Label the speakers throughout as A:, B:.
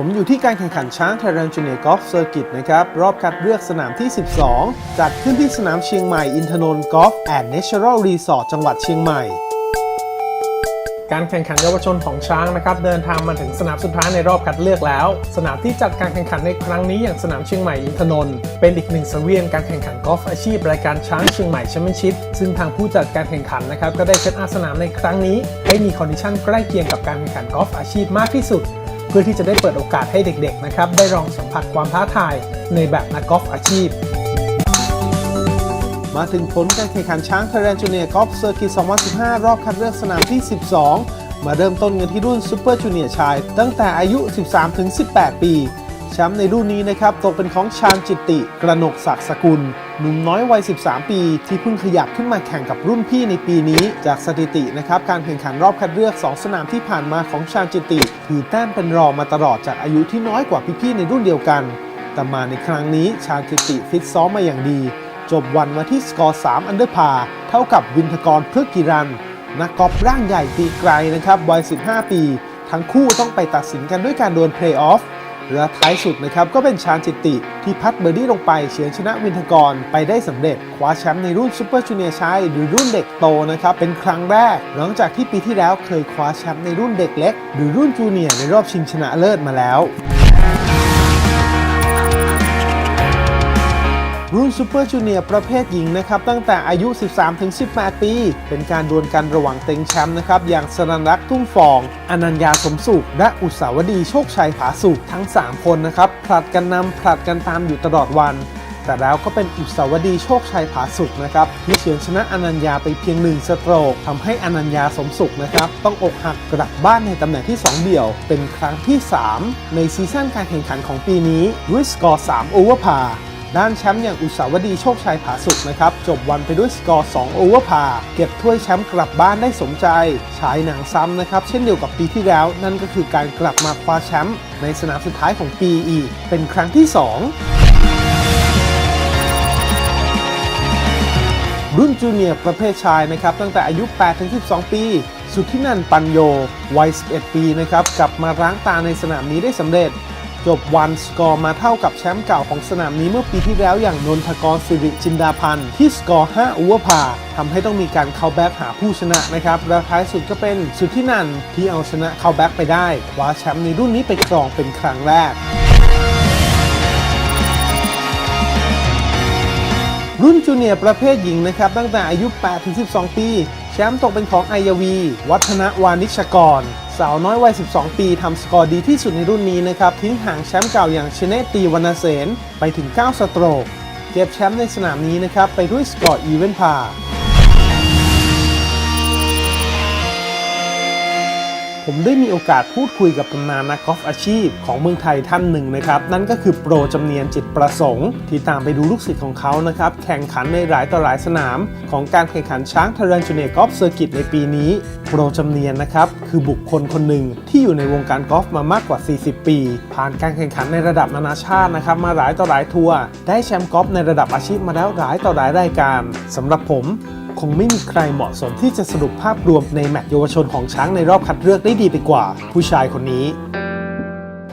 A: ผมอยู่ที่การแข่งขันช้างไทยแลนด์จูเนียร์กอล์ฟเซอร์กิตนะครับ รอบคัดเลือกสนามที่ 12 จัดขึ้นที่สนามเชียงใหม่ อินทนนท์กอล์ฟแอนด์เนเชอรัลรีสอร์ทจังหวัดเชียงใหม่ การแข่งขันเยาวชนของช้างนะครับ เดินทางมาถึงสนามสุดท้ายในรอบคัดเลือกแล้ว สนามที่จัดการแข่งขันในครั้งนี้อย่างสนามเชียงใหม่อินทนนท์เป็นอีกหนึ่งสังเวียนการแข่งขันกอล์ฟอาชีพรายการช้างเชียงใหม่แชมเปี้ยนชิพซึ่งทางผู้จัดการแข่งขันนะครับก็ได้เซตอัพสนามในครั้งนี้ ให้มีคอนดิชันใกล้เคียงกับการแข่งขันกอล์ฟอาชีพมากที่สุด เพื่อที่จะได้เปิดโอกาสให้เด็กๆนะครับได้ลองสัมผัสความท้าทายในแบบนักกอล์ฟอาชีพ มาถึงผลการแข่งขันช้างเทยแลนจูเนียร์กอล์ฟเซอร์กิต 2015 รอบคัดเลือกสนามที่ 12 มาเริ่มต้นกันที่รุ่นซูเปอร์จูเนียร์ชาย ตั้งแต่อายุ 13-18 ปี แชมป์ในรุ่นนี้นะครับตกเป็นของชาญจิตติ กระหนกศักดิ์สกุล หนุ่มน้อยวัย 13 ปี ที่เพิ่งขยับขึ้นมาแข่งกับรุ่นพี่ในปีนี้ จากสถิตินะครับการแข่งขันรอบคัดเลือก 2 สนามที่ผ่านมาของชาญจิตติ ถือแต้มเป็นรองมาตลอดจากอายุที่น้อยกว่าพี่ๆในรุ่นเดียวกัน แต่มาในครั้งนี้ชาญจิตติฟิตซ้อมมาอย่างดี จบวันมาที่สกอร์3อันเดอร์พาเท่ากับวินทกรพฤกกิรันนักกอล์ฟร่างใหญ่ตีไกลนะครับวัย 15 ปี ทั้งคู่ต้องไปตัดสินกันด้วยการดวลเพลย์ออฟ และท้ายสุดนะครับก็เป็นชานจิตติ ที่พัดเบอร์ดี้ลงไปเฉียนชนะวินทกรไปได้สำเร็จคว้าแชมป์ในรุ่นซูเปอร์จูเนียร์ชายหรือรุ่นเด็กโตนะครับเป็นครั้งแรก หลังจากที่ปีที่แล้วเคยคว้าแชมป์ในรุ่นเด็กเล็ก หรือรุ่นจูเนียร์ในรอบชิงชนะเลิศมาแล้ว รุ่นซูเปอร์จูเนียร์ประเภทหญิงนะครับตั้งแต่อายุ 13-18 ปี เป็นการดวลกันระหว่างเต็งแชมป์นะครับอย่างสรันรักษ์ทุ่งฟอง อนัญญาสมสุข และอุตสาวดีโชคชัยผาสุขทั้ง 3 คนนะครับผลัดกันนำผลัดกันตามอยู่ตลอดวัน แต่แล้วก็เป็นอุตสาวดีโชคชัยผาสุขนะครับที่เฉือนชนะอนัญญาไปเพียงหนึ่งสโตรกทำให้อนัญญาสมสุขนะครับต้องอกหักกลับบ้านในตำแหน่งที่ 2 เดี่ยว เป็นครั้งที่ 3 ในซีซั่นการแข่งขันของปีนี้ด้วยสกอร์3โอเวอร์พา ด้านแชมป์อย่างอุตสาวดีโชคชัยผาสุกนะครับ จบวันไปด้วยสกอร์ 2 โอเวอร์พา เก็บถ้วยแชมป์กลับบ้านได้สมใจ ฉายหนังซ้ำนะครับ เช่นเดียวกับปีที่แล้ว นั่นก็คือการกลับมาคว้าแชมป์ในสนามสุดท้ายของปีอีก เป็นครั้งที่ 2รุ่นจูเนียร์ประเภทชายนะครับตั้งแต่อายุ 8-12 ปี สุทธินันปัญโย วัย 11 ปีนะครับกลับมาร้างตาในสนามนี้ได้สำเร็จ จบวันสกอร์มาเท่ากับแชมป์เก่าของสนามนี้เมื่อปีที่แล้วอย่างนนทกรสิริจินดาพันธ์ที่สกอร์5อเวอร์พาทำให้ต้องมีการเข้าแบ็กหาผู้ชนะนะครับและท้ายสุดก็เป็นสุดทธินันท์ที่เอาชนะเข้าแบ็กไปได้คว้าแชมป์ในรุ่นนี้ไปครองเป็นครั้งแรกรุ่นจูเนียร์ประเภทหญิงนะครับตั้งแต่อายุ 8-12 ปี แชมป์ตกเป็นของไอยวี วัฒนวานิชกร สาวน้อยวัย 12 ปีทำสกอร์ดีที่สุดในรุ่นนี้นะครับ ทิ้งห่างแชมป์เก่าอย่างเชเนตตีวรรณเสนไปถึง 9 สโตรก เก็บแชมป์ในสนามนี้นะครับ ไปด้วยสกอร์อีเวนพา ผมได้มีโอกาสพูดคุยกับตำนานนักกอล์ฟอาชีพของเมืองไทยท่านหนึ่งนะครับ นั่นก็คือโปรจำเนียนจิตประสงค์ ที่ตามไปดูลูกศิษย์ของเขานะครับ แข่งขันในหลายต่อหลายสนาม ของการแข่งขันช้างทารันจูเนียกอล์ฟเซอร์กิตในปีนี้ โปรจำเนียนนะครับ คือบุคคลคนหนึ่งที่อยู่ในวงการกอล์ฟมามากกว่า 40 ปี ผ่านการแข่งขันในระดับนานาชาตินะครับ มาหลายต่อหลายทัวร์ได้แชมป์กอล์ฟในระดับอาชีพมาแล้วหลายต่อหลายรายการสำหรับผม คงไม่มีใครเหมาะสมที่จะสรุปภาพรวมในแมตช์เยาวชนของช้างในรอบคัดเลือกได้ดีไปกว่า ผู้ชายคนนี้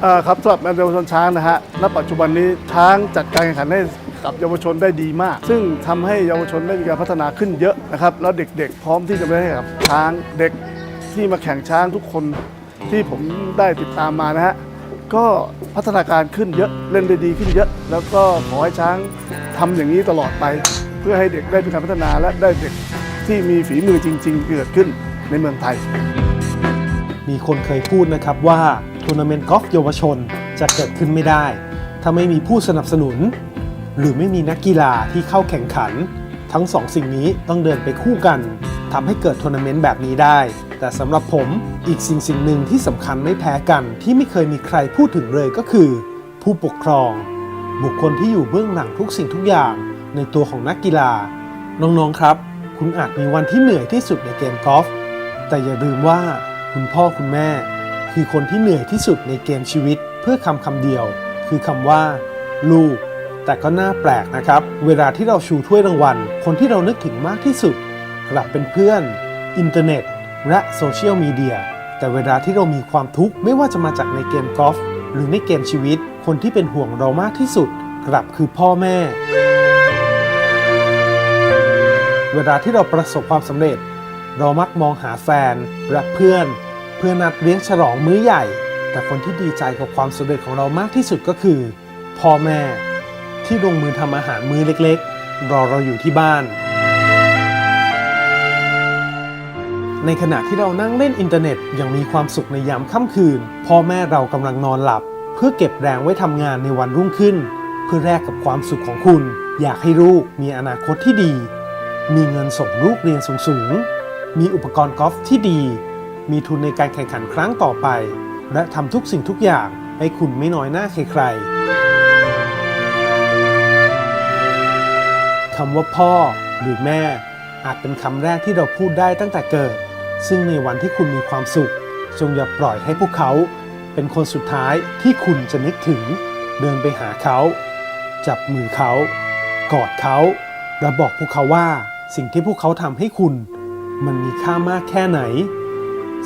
B: อ่าครับสำหรับเยาวชนช้างนะฮะณปัจจุบันนี้ช้างจัดการแข่งขันให้กับเยาวชนได้ดีมาก ซึ่งทำให้เยาวชนได้มีการพัฒนาขึ้นเยอะนะครับแล้วเด็กๆ พร้อมที่จะไปให้กับช้างเด็กที่มาแข่งช้างทุกคนที่ผมได้ติดตามมานะฮะก็พัฒนาการขึ้นเยอะเล่นได้ดีขึ้นเยอะ แล้วก็ขอให้ช้างทำอย่างนี้ตลอดไป เพื่อให้เด็กได้มีการพัฒนาและได้เด็กที่มีฝีมือจริง ๆ เกิดขึ้นในเมืองไทย
A: มีคนเคยพูดนะครับว่าทัวร์นาเมนต์กอล์ฟเยาวชนจะเกิดขึ้นไม่ได้ ถ้าไม่มีผู้สนับสนุน หรือไม่มีนักกีฬาที่เข้าแข่งขัน ทั้งสองสิ่งนี้ต้องเดินไปคู่กันทำให้เกิดทัวร์นาเมนต์แบบนี้ได้ แต่สำหรับผมอีกสิ่งสิ่งหนึ่งที่สำคัญไม่แพ้กันที่ไม่เคยมีใครพูดถึงเลยก็คือ ผู้ปกครอง บุคคลที่อยู่เบื้องหลังทุกสิ่งทุกอย่าง ในตัวของนักกีฬา น้องๆครับ คุณอาจมีวันที่เหนื่อยที่สุดในเกมกอล์ฟแต่อย่าลืมว่าคุณพ่อคุณแม่ คือคนที่เหนื่อยที่สุดในเกมชีวิตเพื่อคำคำเดียว คือคำว่า ลูก แต่ก็น่าแปลกนะครับ เวลาที่เราชูถ้วยรางวัล คนที่เรานึกถึงมากที่สุด กลับเป็นเพื่อน อินเทอร์เน็ต และโซเชียลมีเดียแต่เวลาที่เรามีความทุกข์ไม่ว่าจะมาจากในเกมกอล์ฟหรือในเกมชีวิต คนที่เป็นห่วงเรามากที่สุด กลับคือพ่อแม่ เวลาที่เราประสบความสำเร็จ เรามักมองหาแฟนและเพื่อน เพื่อนัดเลี้ยงฉลองมื้อใหญ่ แต่คนที่ดีใจกับความสำเร็จของเรามากที่สุดก็คือ พ่อแม่ ที่ลงมือทำอาหารมื้อเล็กๆ รอเราอยู่ที่บ้าน ในขณะที่เรานั่งเล่นอินเทอร์เน็ตอย่างมีความสุขในยามค่ำคืน พ่อแม่เรากำลังนอนหลับ เพื่อเก็บแรงไว้ทำงานในวันรุ่งขึ้น เพื่อแลกกับความสุขของคุณ อยากให้ลูกมีอนาคตที่ดี มีเงินส่งลูกเรียนสูงๆ มีอุปกรณ์กอล์ฟที่ดี มีทุนในการแข่งขันครั้งต่อไป และทำทุกสิ่งทุกอย่างให้คุณไม่น้อยหน้าใครๆคำว่าพ่อหรือแม่ อาจเป็นคำแรกที่เราพูดได้ตั้งแต่เกิด ซึ่งในวันที่คุณมีความสุข จงอย่าปล่อยให้พวกเขา เป็นคนสุดท้ายที่คุณจะนึกถึง เดินไปหาเขา จับมือเขา กอดเขาและบอกพวกเขาว่า สิ่งที่พวกเขาทำให้คุณ มันมีค่ามากแค่ไหน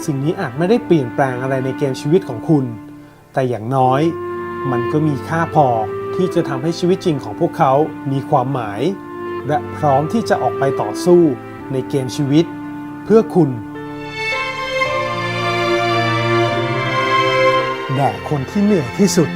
A: สิ่งนี้อาจไม่ได้เปลี่ยนแปลงอะไรในเกมชีวิตของคุณ แต่อย่างน้อย มันก็มีค่าพอที่จะทำให้ชีวิตจริงของพวกเขามีความหมาย และพร้อมที่จะออกไปต่อสู้ในเกมชีวิต เพื่อคุณแด่คนที่เหนื่อยที่สุด